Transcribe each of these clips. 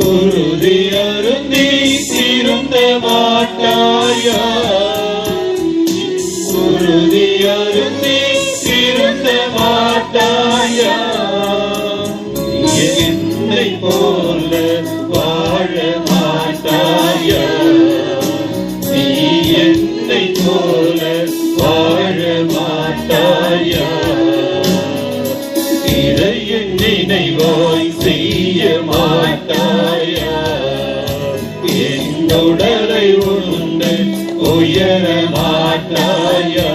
குருதி அருந்தி திருந்த மாட்டாயா? குருதி அருந்தி திருந்த மாட்டாயா? என்னை போல வாழ மாட்டாயா? நீ என்னை போல வாழ மாட்டாயா? மாட்டாயா? என் உடலை உண்டு உயர மாட்டாயா?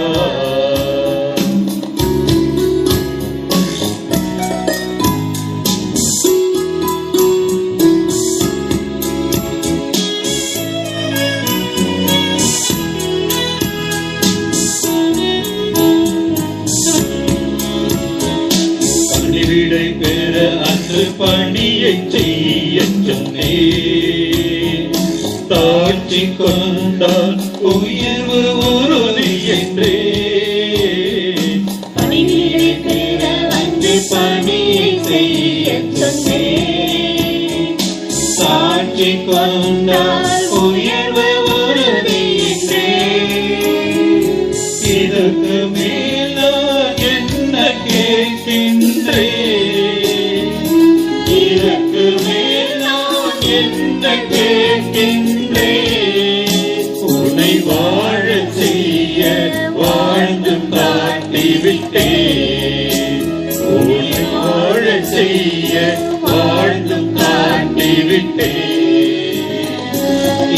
பணியை செய்ய தாட்சி கொண்டால் உயர்வு உறுதி என்றே. பணியை செய்யச் சொன்னேன். சாட்சி கொண்டால் உயர்வு உறுதி என்றே. இதற்கு மேல் என்ன கேட்கின்றேன்? இதற்கு மேல் என்ன கேட்கின்றேன்? வாழச் செய்ய வாழ்ந்து காட்டிவிட்டேன் உன்னை வாழச் செய்ய வாழ்ந்து காட்டிவிட்டேன்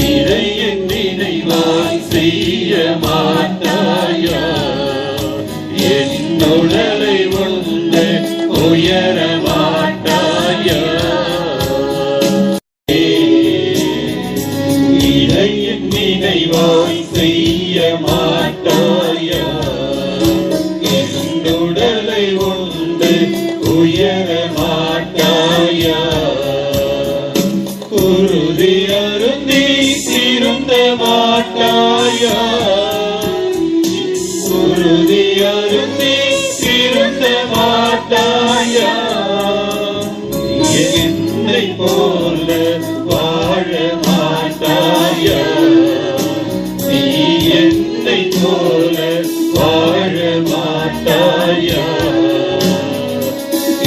இறையின் நினைவாய் செய்ய மாட்டாயா? என் மாட்டாயா என் உடலை உயர மாட்டாயா? குருதி அருந்தி திருந்த மாட்டாயா? குருதி அருந்தி திருந்த மாட்டாயா? என்னை போல வாழ மாட்டாயா? போல வாழ மாட்டாயா?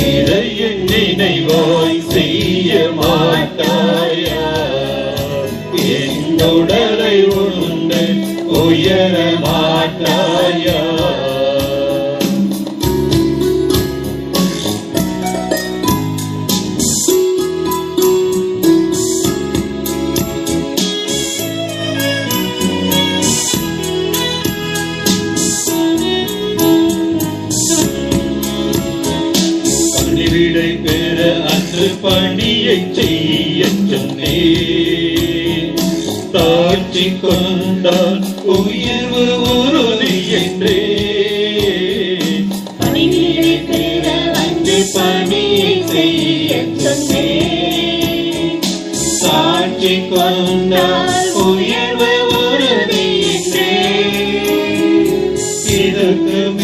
இறையின் நினைவாய் செய்ய மாட்டாயா? என் உடலை உண்டு உயர மாட்டாயா? என்று பணியை செய்ய சொன்னே தாழ்ச்சி கொண்டால் உயர்வு உறுதி என்றே பணியை செய்ய சொன்னே தாழ்ச்சி கொண்டால் உயர்வு உறுதி இதற்கு